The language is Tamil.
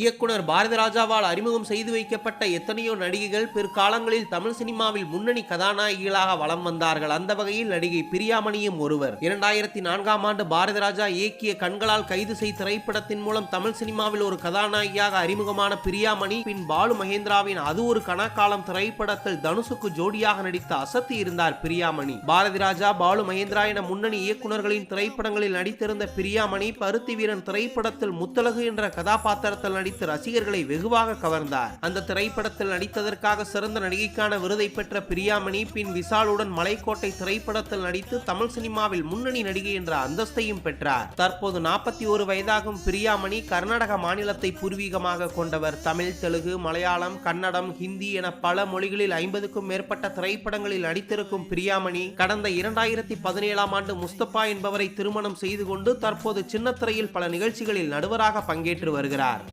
இயக்குனர் பாரதி ராஜாவால் அறிமுகம் செய்து வைக்கப்பட்ட எத்தனையோ நடிகைகள் பிற்காலங்களில் தமிழ் சினிமாவில் முன்னணி கதாநாயகிகளாக வலம் வந்தார்கள். அந்த வகையில் நடிகை பிரியாமணியும் ஒருவர். இரண்டாயிரத்தி நான்காம் ஆண்டு பாரதி ராஜா இயக்கிய கண்களால் கைது செய் திரைப்படத்தின் மூலம் தமிழ் சினிமாவில் ஒரு கதாநாயகியாக அறிமுகமான பிரியாமணி பின் பாலு மகேந்திராவின் அது ஒரு கணக்காலம் திரைப்படத்தில் தனுஷுக்கு ஜோடியாக நடித்த அசத்தி இருந்தார் பிரியாமணி. பாரதி ராஜா பாலு மகேந்திரா என முன்னணி இயக்குனர்களின் திரைப்படங்களில் நடித்திருந்த பிரியாமணி பருத்தி வீரன் திரைப்படத்தில் முத்தலகு என்ற கதாபாத்திரத்தில் நடித்து ரசிகர்களை வெகுவாக கவர்ந்தார். அந்த திரைப்படத்தில் நடித்ததற்காக சிறந்த நடிகைக்கான விருதை பெற்ற பிரியாமணி பின் விசாலுடன் மலைக்கோட்டை திரைப்படத்தில் நடித்து தமிழ் சினிமாவில் முன்னணி நடிகை என்ற அந்தஸ்தையும் பெற்றார். தற்போது நாற்பத்தி ஒரு வயதாகும் பிரியாமணி கர்நாடக மாநிலத்தை பூர்வீகமாக கொண்டவர். தமிழ் தெலுங்கு மலையாளம் கன்னடம் ஹிந்தி என பல மொழிகளில் ஐம்பதுக்கும் மேற்பட்ட திரைப்படங்களில் நடித்திருக்கும் பிரியாமணி கடந்த இரண்டாயிரத்தி பதினேழாம் ஆண்டு முஸ்தபா என்பவரை திருமணம் செய்து கொண்டு தற்போது சின்னத்திரையில் பல நிகழ்ச்சிகளில் நடுவராக பங்கேற்று வருகிறார்.